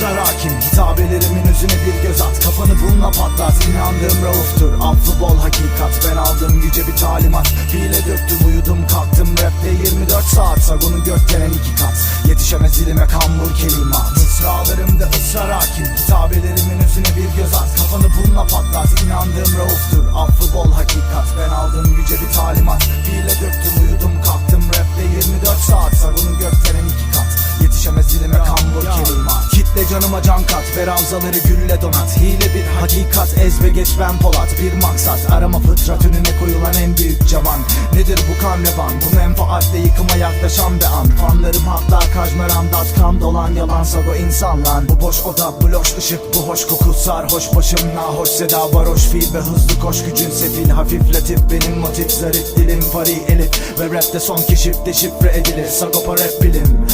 Israr hakim Hitabelerimin özüne bir göz at. Kafanı bununla patlat İnandığım rauftur. Affı bol hakikat Ben aldım yüce bir talimat. Hile döktüm uyudum kalktım Rapte 24 saat. Sagon'u gökdelen iki kat. Yetişemez dilime kambur kelimat Mısralarımda ısrar hakim Hitabelerimin özüne bir göz at. Kafanı bununla patlat İnandığım rauftur. Affı bol hakikat Ben aldım yüce bir talimat. Hile döktüm canıma can kat. Ver avzaları gülle donat. Hile bir hakikat. Ez ve geç ben Polat. Bir maksat. Arama fıtrat. Önüne koyulan en büyük cavan. Nedir bu kan Bu menfaatle yıkıma yaklaşan bir an. Fanlarım hatta kajmeram.com dolan. Yalan sago insan lan Bu boş oda bloş ışık bu hoş koku sarhoş başım nahoş seda. Varoş fiil ve hızlı koş. Gücün sefil hafifletip benim motif zarif dilim. Fari elif ve rapte son keşif deşifre edilir. Sagopa rap bilim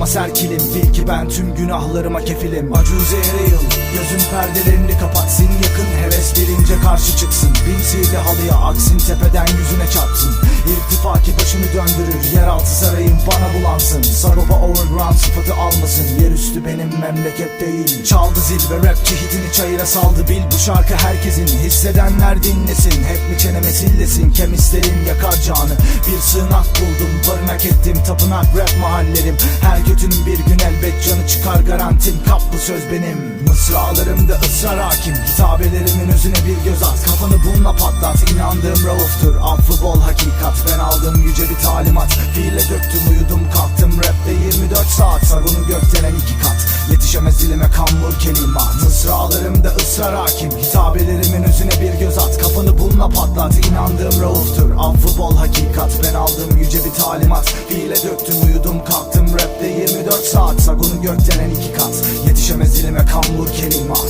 Huzuruma serkilim bil ki ben tüm günahlarıma kefilim. Acuze yıl gözün perdelerini kapatsın yakın heves bilince karşı çıksın. Bin sihirli halıya aksin tepeden yüzüne çarpsın. İrtifaki başını döndürür yeraltı sarayım bana bulansın. Sagopa overground sıfatı almasın yerüstü benim memleket değil. Çaldı zil ve rapçi hitini çayıra saldı bil bu şarkı herkesin. Hissedenler dinlesin hep mi çeneme sillesin? Kemislerin yakar canı bir sığınak buldum Barınak ettim. Tapınak rap mahallerim. Her kötünün bir gün elbet canı çıkar garantim. Kaplı söz benim. Mısralarımda ısrar hakim. Hitabelerimin özüne bir göz at. Kafanı bununla patlat. İnandığım rauftur. Affı bol hakikat. Ben aldım yüce bir talimat. Fiile döktüm Hexagonu gökdelen iki kat. Yetişemez dilime kanmur kelimat Mısralarımda ısrar hakim. Hitabelerimin özüne bir göz at. Kafanı bununla patlat. İnandığım Rauf'tur. Av futbol hakikat. Ben aldım yüce bir talimat. Fiile döktüm uyudum kalktım. Rapte 24 saat Sagun'un gökdelen iki kat. Yetişemez dilime kanmur kelimat